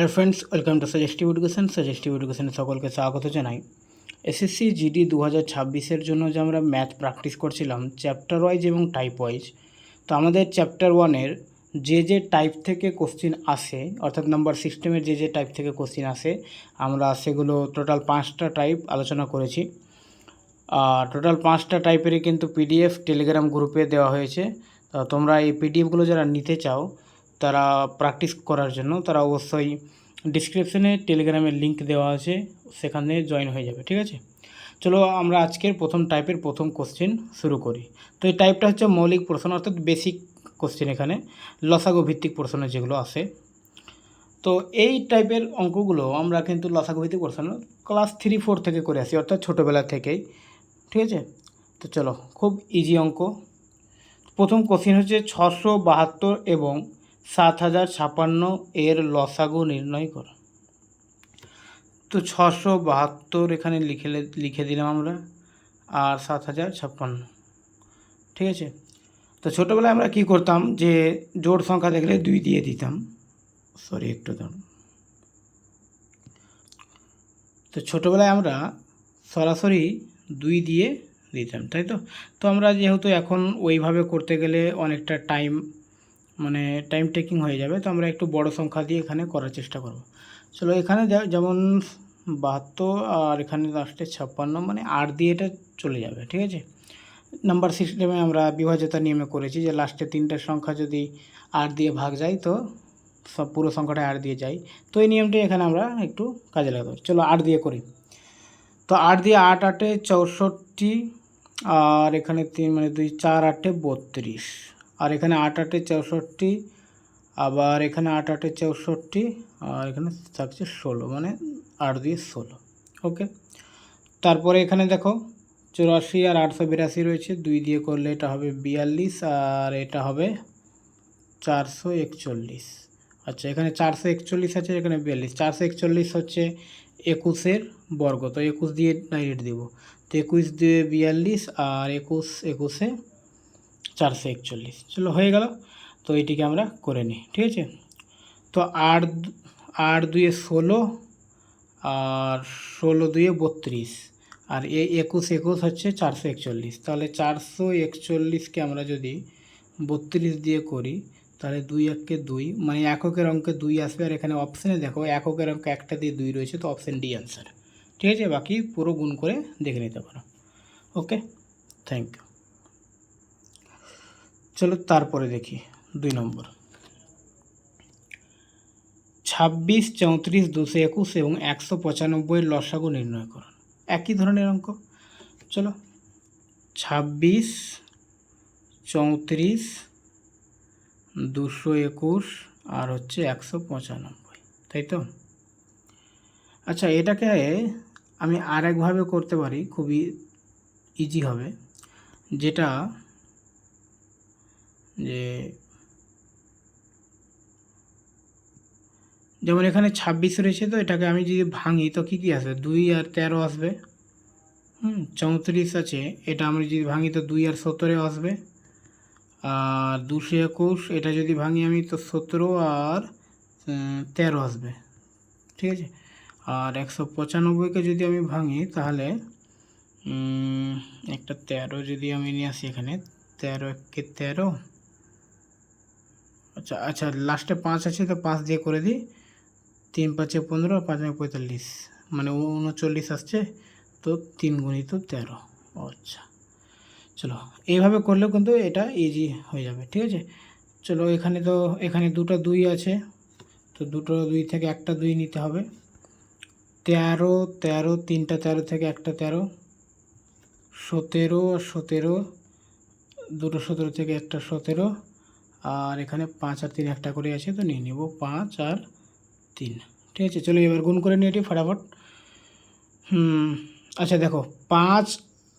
Hello friends welcome to suggestive education suggestive এডুকেশনে সকলকে স্বাগত জানাই। এসএসসি জিডি দু হাজার ছাব্বিশের জন্য যে আমরা ম্যাথ প্র্যাকটিস করছিলাম চ্যাপ্টার ওয়াইজ এবং টাইপ ওয়াইজ তো আমাদের চ্যাপ্টার ওয়ানের যে যে টাইপ থেকে কোশ্চিন আসে, অর্থাৎ নাম্বার সিস্টেমের যে যে টাইপ থেকে কোশ্চিন আসে, আমরা সেগুলো টোটাল পাঁচটা টাইপ আলোচনা করেছি। টোটাল পাঁচটা টাইপেরই কিন্তু পিডিএফ টেলিগ্রাম গ্রুপে দেওয়া হয়েছে। তো তোমরা এই পিডিএফগুলো যারা নিতে চাও তারা প্র্যাকটিস করার জন্য, তারা অবশ্যই ডিসক্রিপশনে টেলিগ্রামের লিংক দেওয়া আছে, সেখানে জয়েন হয়ে যাবে, ঠিক আছে? চলো আমরা আজকের প্রথম টাইপের প্রথম কোশ্চেন শুরু করি। তো এই টাইপটা হচ্ছে মৌলিক প্রশ্ন, অর্থাৎ বেসিক কোশ্চেন এখানে, লসাগো ভিত্তিক প্রশ্ন যেগুলো আসে তো এই টাইপের অঙ্কগুলো আমরা কিন্তু লসাগো ভিত্তিক প্রশ্ন ক্লাস থ্রি ফোর থেকে করে আসি, অর্থাৎ ছোটোবেলা থেকেই, ঠিক আছে? তো চলো, খুব ইজি অঙ্ক। প্রথম কোশ্চেন হচ্ছে ছশো বাহাত্তর এবং সাত হাজার ছাপান্ন এর লসাগু নির্ণয় করো। তো ছশো বাহাত্তর এখানে লিখে লিখে দিলাম আমরা, আর সাত হাজার ছাপ্পান্ন। ঠিক আছে? তো ছোটোবেলায় আমরা কি করতাম যে জোড় সংখ্যা দেখলে দুই দিয়ে দিতাম। সরি, একটু দাঁড়ান তো ছোটোবেলায় আমরা সরাসরি দুই দিয়ে দিতাম, তাই তো? তো আমরা যেহেতু এখন ওইভাবে করতে গেলে অনেকটা টাইম মানে টাইম টেকিং হয়ে যাবে, তো আমরা একটু বড় সংখ্যা দিয়ে এখানে করার চেষ্টা করব। চলো এখানে যেমন বাহাত্তর আর এখানে লাস্টে ছাপ্পান্ন মানে আট দিয়ে এটা চলে যাবে, ঠিক আছে? নাম্বার সিস্টেমে আমরা বিভাজ্যতা নিয়মে করেছি যে লাস্টে তিনটা সংখ্যা যদি আট দিয়ে ভাগ যায়, তো সব পুরো সংখ্যাটা আট দিয়ে যায়। তো এই নিয়মটি এখানে আমরা একটু কাজে লাগাবো। চলো আট দিয়ে করি। তো আট দিয়ে আট, আটে চৌষট্টি, আর এখানে তিন মানে দুই, চার, আটে বত্রিশ। আর এখানে আট আটে চৌষট্টি, আবার এখানে আট আটে চৌষট্টি, আর এখানে থাকছে ষোলো মানে আট দিয়ে ষোলো, ওকে? তারপরে এখানে দেখো, চুরাশি আর আটশো বিরাশি রয়েছে, দুই দিয়ে করলে এটা হবে বিয়াল্লিশ, আর এটা হবে চারশো একচল্লিশ। আচ্ছা এখানে চারশো একচল্লিশ আছে, এখানে বিয়াল্লিশ। চারশো একচল্লিশ হচ্ছে একুশের বর্গ, তো একুশ দিয়ে ডাইরেক্ট দেবো। তো একুশ দিয়ে বিয়াল্লিশ, আর একুশ, একুশে চারশো একচল্লিশ। চলো হয়ে গেল। তো এটিকে আমরা করে নিই, ঠিক আছে? তো আট আট দুয়ে ষোলো আর ষোলো দুয়ে বত্রিশ। আর এই একুশ একুশ হচ্ছে চারশো একচল্লিশ। তাহলে চারশো একচল্লিশকে আমরা যদি বত্রিশ দিয়ে করি, তাহলে দুই এককে দুই মানে এককের অঙ্কে দুই আসবে। আর এখানে অপশানে দেখো, এককের অঙ্কে একটা দিয়ে দুই রয়েছে, তো অপশান ডি অ্যান্সার ঠিক আছে? বাকি পুরো গুণ করে দেখে নিতে পারো। ওকে থ্যাংক ইউ চলো তারপরে দেখি, দুই নম্বর। ছাব্বিশ, চৌত্রিশ, দুশো একুশ এবং একশো পঁচানব্বই লসাগু নির্ণয় করুন। একই ধরনের অঙ্ক। চলো, ছাব্বিশ, চৌত্রিশ, দুশো একুশ আর হচ্ছে একশো পঁচানব্বই, তাই তো? আচ্ছা এটাকে আমি আরেকভাবে করতে পারি, খুবই ইজি হবে, যেটা যে যেমন এখানে ছাব্বিশ রয়েছে তো এটাকে আমি যদি ভাঙি, তো কী কী আসবে? দুই আর তেরো আসবে। হুম, চৌত্রিশ আছে। এটা আমি যদি ভাঙি, তো দুই আর সতেরো আসবে। আর দুশো একুশ, এটা যদি ভাঙি আমি, তো সতেরো আর তেরো আসবে। ঠিক আছে? আর একশো পঁচানব্বইকে যদি আমি ভাঙি, তাহলে একটা তেরো যদি আমি নিয়ে আসি এখানে, তেরো একে তেরো আচ্ছা আচ্ছা লাস্টে পাঁচ আছে তো পাঁচ দিয়ে করে দিই। তিন, পাঁচে পনেরো, পাঁচ নয় পঁয়তাল্লিশ। মানে উনচল্লিশ আসছে, তো তিন গুণিত তেরো। আচ্ছা চলো, এইভাবে করলেও কিন্তু এটা ইজি হয়ে যাবে, ঠিক আছে? চলো, এখানে তো, এখানে দুটো দুই আছে, তো দুটো দুই থেকে একটা দুই নিতে হবে। তেরো তেরো, তিনটা তেরো থেকে একটা তেরো। সতেরো আর সতেরো, দুটো সতেরো থেকে একটা সতেরো। আর এখানে পাঁচ আর তিন একটা করে আছে, তো নিয়ে নেব পাঁচ আর তিন। ঠিক আছে, চলো এবার গুণ করে নিয়ে এটি ফটাফট। হুম আচ্ছা দেখো, পাঁচ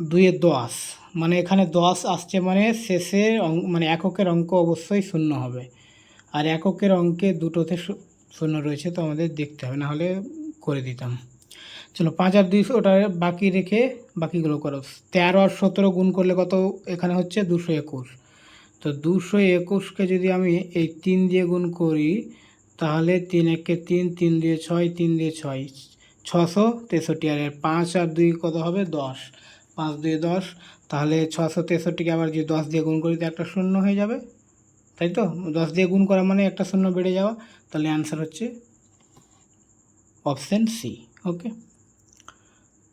দুয়ে দশ মানে এখানে দশ আসছে মানে শেষের অঙ্ক মানে এককের অঙ্ক অবশ্যই শূন্য হবে। আর এককের অঙ্কে দুটোতে শূন্য রয়েছে, তো আমাদের দেখতে হবে, নাহলে করে দিতাম। চলো, পাঁচ আর দুইশো ওটা বাকি রেখে বাকিগুলো করো। তেরো আর সতেরো গুণ করলে কত? এখানে হচ্ছে দুশো একুশ। তো দুশো একুশকে যদি আমি এই তিন দিয়ে গুণ করি, তাহলে তিন একে তিন তিন দিয়ে ছয়, তিন দিয়ে ছয়, ছশো তেষট্টি, আর পাঁচ আর দুই কত হবে? দশ। পাঁচ দুই দশ, তাহলে ছশো তেষট্টিকে আবার যদি দশ দিয়ে গুণ করি তো একটা শূন্য হয়ে যাবে। তাই তো? দশ দিয়ে গুণ করা মানে একটা শূন্য বেড়ে যাওয়া। তাহলে অ্যান্সার হচ্ছে অপশান সি ওকে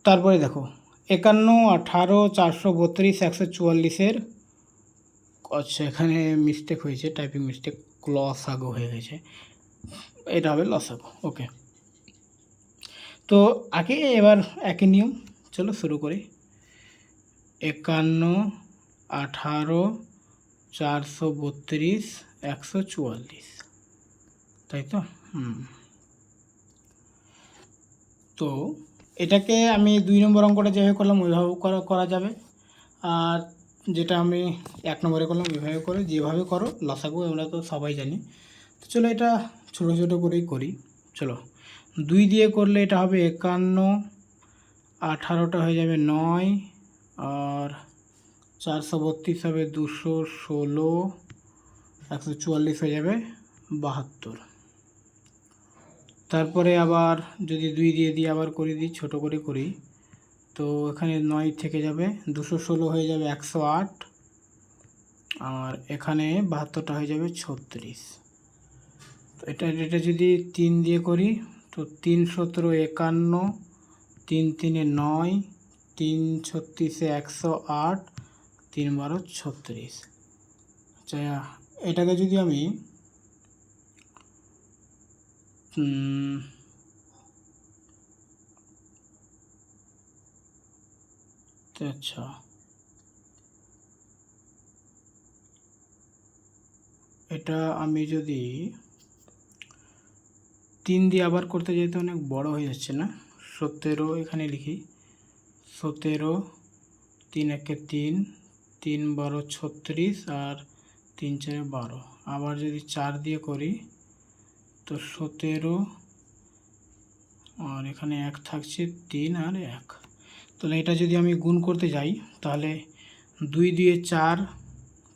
তারপরে দেখো, একান্ন, আঠারো, চারশো বত্রিশ, একশো চুয়াল্লিশের এখানে মিস্টেক হয়েছে টাইপিং মিস্টেক লসাগো হয়ে গেছে। এটা হবে লসাগো ওকে তো আগে এবার একই নিয়ম, চলো শুরু করি। একান্ন, আঠারো, চারশো বত্রিশ, একশো চুয়াল্লিশ। তাই তো? হুম। তো এটাকে আমি দুই নম্বর অঙ্কটা যেভাবে করলাম, ওইভাবে করা যাবে। আর যেটা আমি এক নম্বরে করলাম, এভাবে করো যেভাবে করো, লসাগু আমরা তো সবাই জানি। তো চলো এটা ছোটো ছোটো করেই করি। চলো, দুই দিয়ে করলে এটা হবে একান্ন, আঠারোটা হয়ে যাবে নয়, আর চারশো বত্রিশ হবে দুশো ষোলো, একশো চুয়াল্লিশ হয়ে যাবে বাহাত্তর। তারপরে আবার যদি দুই দিয়ে দিয়ে আবার করে দিই ছোটো করে করি তো এখানে নয় থেকে যাবে, দুশো ষোলো হয়ে যাবে একশো আট, আর এখানে বাহাত্তরটা হয়ে যাবে ছত্রিশ। তো এটা এটা যদি তিন দিয়ে করি, তো তিন সতেরো একান্ন, তিন তিনে নয়, তিন ছত্রিশে একশো আট, তিন বারো ছত্রিশ। আচ্ছা এটাকে যদি আমি আচ্ছা। এটা আমি যদি তিন দিয়ে আবার করতে যেতে অনেক বড় হয়ে যাচ্ছে না? সতেরো এখানে লিখি। সতেরো, তিন একে তিন তিন বারো ছত্রিশ আর তিন চারে বারো। আবার যদি চার দিয়ে করি, তো সতেরো আর এখানে এক থাকছে তিন আর এক। তাহলে এটা যদি আমি গুণ করতে যাই, তাহলে দুই দিয়ে চার,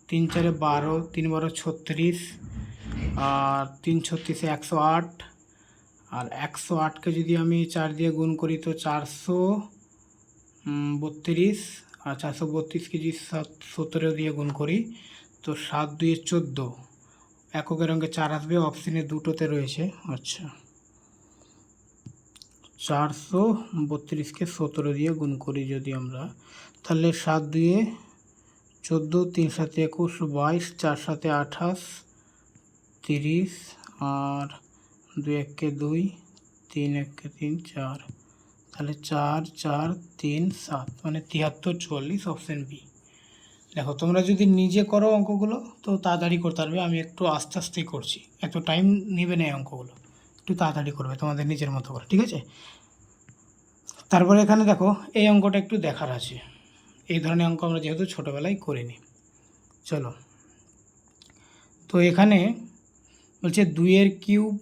তিন চারে বারো, তিন বারো ছত্রিশ, আর তিন ছত্রিশে একশো আট, আর একশো আটকে যদি আমি চার দিয়ে গুণ করি তো চারশো বত্রিশ, আর চারশো বত্রিশকে যদি সাত, সতেরো দিয়ে গুণ করি তো সাত দুয়ে চোদ্দ। এককের অঙ্কে চার আসবে অপশানে দুটোতে রয়েছে। আচ্ছা। চারশো বত্রিশকে সতেরো দিয়ে গুণ করি যদি আমরা, তাহলে সাত দুয়ে চোদ্দ, তিন সাথে একুশ, বাইশ, চার সাথে আঠাশ, তিরিশ, আর দুই একে দুই, তিন একে তিন, চার। তাহলে চার চার, তিন, সাত মানে তিয়াত্তর, চুয়াল্লিশ অপশান বি দেখো, তোমরা যদি নিজে করো অঙ্কগুলো, তো তাড়াতাড়ি করতে পারবে, আমি একটু আস্তে আস্তেই করছি। এত টাইম নেবে না অঙ্কগুলো। একটু তাড়াতাড়ি করবে, তোমাদের নিজের মতো করে, ঠিক আছে? তারপরে এখানে দেখো, এই অঙ্কটা একটু দেখার আছে। এই ধরনের অঙ্ক আমরা যেহেতু ছোটোবেলায় করিনি। চলো। তো এখানে বলছে দুইয়ের কিউব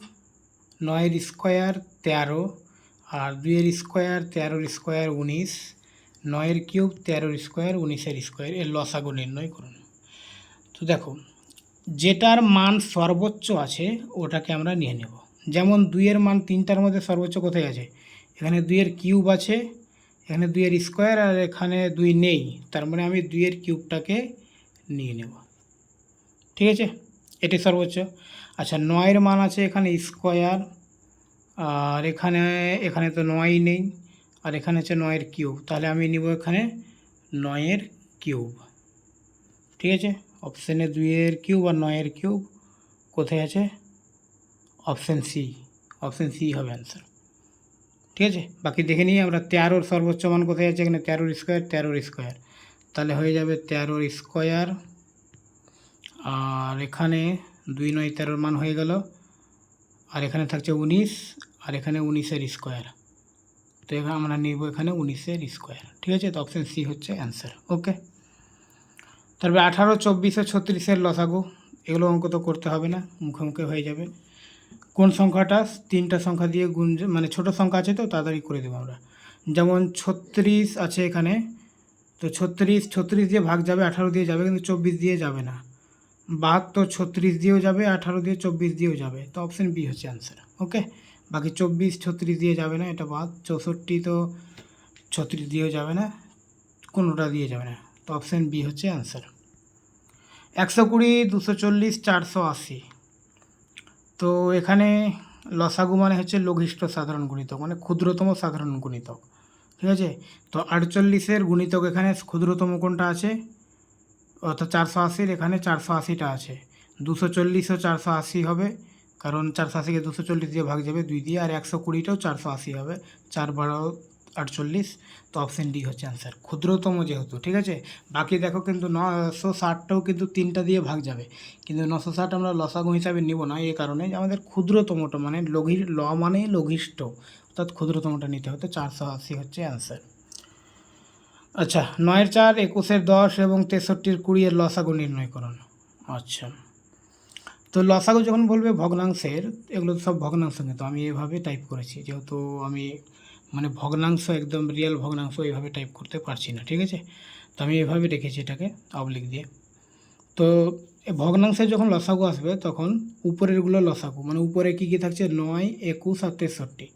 নয়ের স্কোয়ার তেরো, আর দুইয়ের স্কোয়ার তেরোর স্কোয়ার উনিশ, নয়ের কিউব তেরোর স্কোয়ার উনিশের স্কোয়ার, এর লসাগু নির্ণয় করুন। তো দেখো, যেটার মান সর্বোচ্চ আছে, ওটাকে আমরা নিয়ে নেব। যেমন দুইয়ের মান তিনটার মধ্যে সর্বোচ্চ কোথায় আছে? এখানে দুইয়ের কিউব আছে, এখানে দুইয়ের স্কোয়ার আর এখানে দুই নেই। তার মানে আমি দুইয়ের কিউবটাকে নিয়ে নেব। ঠিক আছে? এটি সর্বোচ্চ। আচ্ছা নয়ের মান আছে এখানে স্কোয়ার, আর এখানে এখানে তো নয়ই নেই, আর এখানে হচ্ছে নয়ের কিউব। তাহলে আমি নিব এখানে নয়ের কিউব। ঠিক আছে? অপশানে দুইয়ের কিউব আর নয়ের কিউব কোথায় আছে? অপশান সি অপশান সি হবে অ্যান্সার ঠিক আছে? বাকি দেখে নিই আমরা তেরোর সর্বোচ্চ মান কোথায় আছে এখানে? তেরোর স্কোয়ার তেরোর স্কোয়ার তাহলে হয়ে যাবে তেরোর স্কোয়ার আর এখানে দুই নয় তেরোর মান হয়ে গেল। আর এখানে থাকছে উনিশ, আর এখানে উনিশের স্কোয়ার তো এখানে আমরা নিব এখানে উনিশের স্কোয়ার ঠিক আছে? তো অপশান সি হচ্ছে অ্যান্সার ওকে তারপরে আঠারো, চব্বিশে ছত্রিশের লসাগু। এগুলো অঙ্ক তো করতে হবে না, মুখে মুখে হয়ে যাবে। কোন সংখ্যাটা? তিনটা সংখ্যা দিয়ে গুণ মানে ছোট সংখ্যা আছে তো, তাড়াতাড়ি করে দেবো আমরা। যেমন ছত্রিশ আছে এখানে, তো ছত্রিশ ছত্রিশ দিয়ে ভাগ যাবে, আঠারো দিয়ে যাবে, কিন্তু চব্বিশ দিয়ে যাবে না। বাহাত্তর, ছত্রিশ দিয়েও যাবে, আঠারো দিয়ে চব্বিশ দিয়েও যাবে। তো অপশান বি হচ্ছে অ্যান্সার ওকে বাকি চব্বিশ, ছত্রিশ দিয়ে যাবে না, এটা বাদ। চৌষট্টি তো ছত্রিশ দিয়েও যাবে না, কোনোটা দিয়ে যাবে না। তো অপশান বি হচ্ছে অ্যান্সার একশো কুড়ি, দুশো চল্লিশ, চারশো আশি। তো এখানে লসাগু মানে হচ্ছে লঘিষ্ঠ সাধারণ গুণিতক মানে ক্ষুদ্রতম সাধারণ গুণিতক, ঠিক আছে? তো আটচল্লিশের গুণিতক এখানে ক্ষুদ্রতম কোনটা আছে? অর্থাৎ চারশো আশির এখানে চারশো আশিটা আছে। দুশো চল্লিশও চারশো আশি হবে, কারণ চারশো আশিকে দুশো চল্লিশ দিয়ে ভাগ যাবে দুই দিয়ে, আর একশো কুড়িটাও চারশো আশি হবে। চার বারো আটচল্লিশ, তো অপশান ডি হচ্ছে অ্যান্সার ক্ষুদ্রতম যেহেতু, ঠিক আছে? বাকি দেখো কিন্তু নশো ষাটটাও কিন্তু তিনটা দিয়ে ভাগ যাবে। কিন্তু নশো ষাট আমরা লসাগু হিসাবে নিব না, এই কারণে আমাদের ক্ষুদ্রতমটা মানে লঘি ল মানে লঘিষ্ঠ। অর্থাৎ ক্ষুদ্রতমটা নিতে হতো চারশো আশি হচ্ছে অ্যান্সার আচ্ছা নয়ের চার, একুশের দশ এবং তেষট্টির কুড়ি এর লসাগু নির্ণয় করুন। আচ্ছা। তো লসাগু যখন বলবে ভগ্নাংশের, এগুলো তো সব ভগ্নাংশ কিন্তু আমি এভাবে টাইপ করেছি। যেহেতু আমি মানে ভগ্নাংশ একদম রিয়েল ভগ্নাংশ এইভাবে টাইপ করতে পারছি না, ঠিক আছে? তো আমি এভাবে রেখেছি এটাকে অবলিক দিয়ে। তো ভগ্নাংশে যখন লসাগু আসবে, তখন উপরেরগুলো লসাগু মানে উপরে কী কী থাকছে? নয়, একুশ আর তেষট্টি।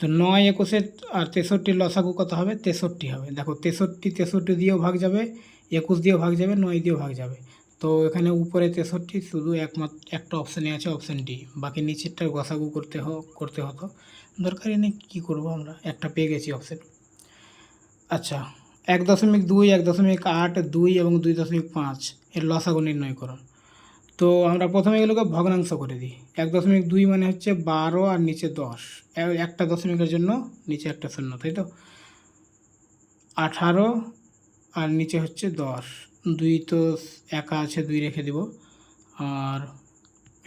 তো নয় একুশে আর তেষট্টির লসাগু কত হবে? তেষট্টি হবে। দেখো, তেষট্টি তেষট্টি দিয়েও ভাগ যাবে, একুশ দিয়েও ভাগ যাবে, নয় দিয়েও ভাগ যাবে। তো এখানে উপরে তেষট্টি, শুধু একমাত্র একটা অপশানে আছে অপশান ডি বাকি নিচেরটা গসাগু করতে হ, করতে হতো। দরকারই নেই, কী করব আমরা? একটা পেয়ে গেছি অপশান আচ্ছা এক দশমিক দুই, এক দশমিক আট, দুই এবং দুই দশমিক পাঁচ, এর লসাগু নির্ণয় করুন। তো আমরা প্রথমে এগুলোকে ভগ্নাংশ করে দিই। এক দশমিক দুই মানে হচ্ছে বারো আর নিচে দশ। একটা দশমিকের জন্য নিচে একটা শূন্য, তাই তো? আঠারো আর নিচে হচ্ছে দশ। দুই তো একা আছে, দুই রেখে দিব। আর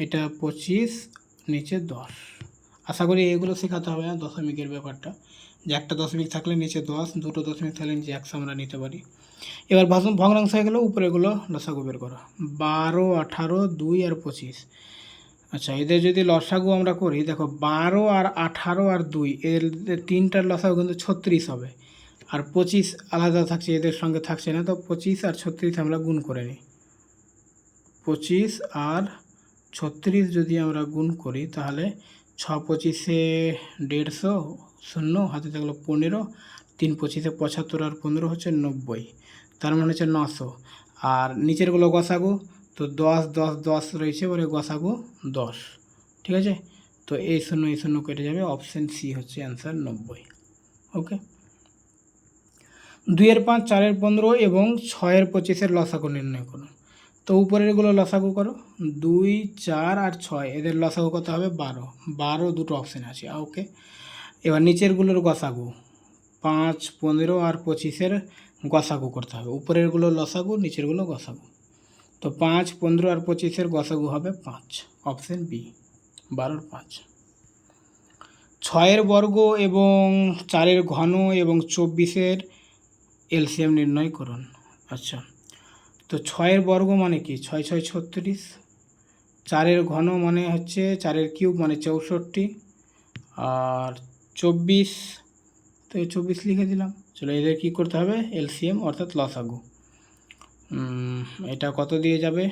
এটা পঁচিশ, নিচে দশ। আশা করি এগুলো শেখাতে হবে না দশমিকের ব্যাপারটা। যে একটা দশমিক থাকলে নিচে দশ, দুটো দশমিক থাকলে নিচে একশো আমরা নিতে পারি। এবার ভাষণ ভগ্নাংশ হয়ে গেলো উপরেগুলো লসাগু বের করো বারো, আঠারো, দুই আর পঁচিশ। আচ্ছা এদের যদি লসাগু আমরা করি, দেখো বারো আর আঠারো আর দুই, এর তিনটার লসাগু কিন্তু ছত্রিশ হবে। আর পঁচিশ আলাদা থাকছে, এদের সঙ্গে থাকছে না, তো পঁচিশ আর ছত্রিশ আমরা গুণ করে নিই। পঁচিশ আর ছত্রিশ যদি আমরা গুণ করি, তাহলে ছ পঁচিশে দেড়শো শূন্য, হাতে থাকল পনেরো, তিন পঁচিশে পঁচাত্তর আর পনেরো হচ্ছে নব্বই। তার মানে হচ্ছে নশো। আর নিচেরগুলো গসাগু, তো দশ দশ দশ রয়েছে বলে গসাগু দশ। ঠিক আছে? তো এই শূন্য এই শূন্য কেটে যাবে অপশান সি হচ্ছে অ্যান্সার নব্বই। ওকে দুইয়ের পাঁচ, চারের পনেরো এবং ছয়ের পঁচিশের লসাগু নির্ণয় করুন। তো উপরেরগুলো লসাগু করো। দুই, চার আর ছয়, এদের লসাগু কত হবে বারো। বারো দুটো অপশান আছে ওকে। এবার নিচেরগুলোর গসাগু। পাঁচ, পনেরো আর পঁচিশের গসাগু করতে হবে। উপরেরগুলো লসাগু, নিচেরগুলো গসাগু। তো পাঁচ, পনেরো আর পঁচিশের গসাগু হবে পাঁচ। অপশান বি বারোর পাঁচ। ছয়ের বর্গ এবং চারের ঘন এবং চব্বিশের এলসিএম নির্ণয় করুন। আচ্ছা। তো ছয়ের বর্গ মানে কি? ছয় ছয়, ছত্রিশ। চারের ঘন মানে হচ্ছে চারের কিউব মানে চৌষট্টি। আর চব্বিশ, তো চব্বিশ লিখে দিলাম। চলো এদের কী করতে হবে? এলসিএম অর্থাৎ লসাগু। এটা কত দিয়ে যাবে?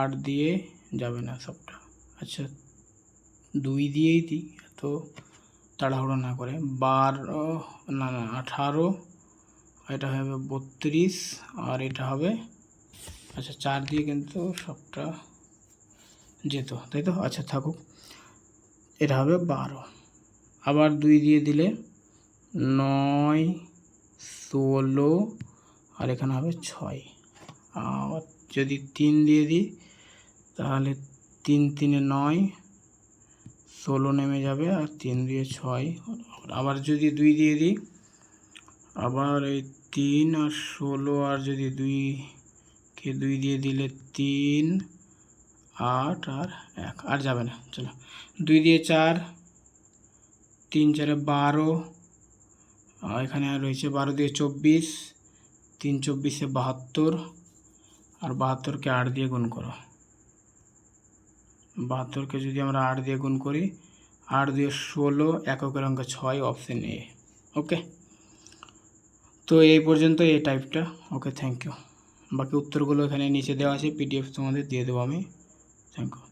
আট দিয়ে যাবে না সবটা। আচ্ছা দুই দিয়েই দিই, এত তাড়াহুড়ো না করে। বারো না না, আঠারো এটা হবে বত্রিশ আর এটা হবে আচ্ছা চার দিয়ে কিন্তু সবটা যেত, তাই তো? আচ্ছা থাকুক, এটা হবে বারো। আবার দুই দিয়ে দিলে নয়, ষোলো, আর এখানে হবে ছয়। আর যদি তিন দিয়ে দিই, তাহলে তিন তিনে নয়, ষোলো নেমে যাবে আর তিন দিয়ে ছয়। আবার যদি দুই দিয়ে দিই আবার এই তিন আর ষোলো আর যদি দুই কে দুই দিয়ে দিলে তিন, আট আর এক। আর যাবে না, চলো। দুই দিয়ে চার, তিন চারে বারো। এখানে আর রয়েছে বারো দিয়ে চব্বিশ, তিন চব্বিশে বাহাত্তর, আর বাহাত্তরকে আট দিয়ে গুণ করো। বাহাত্তরকে যদি আমরা আট দিয়ে গুণ করি, আট দিয়ে ষোলো, এককের অঙ্ক ছয় অপশন এ ওকে তো এই পর্যন্ত এই টাইপটা ওকে থ্যাংক ইউ বাকি উত্তরগুলো এখানে নিচে দেওয়া আছে পিডিএফ তোমাদের দিয়ে দেবো আমি। Thank you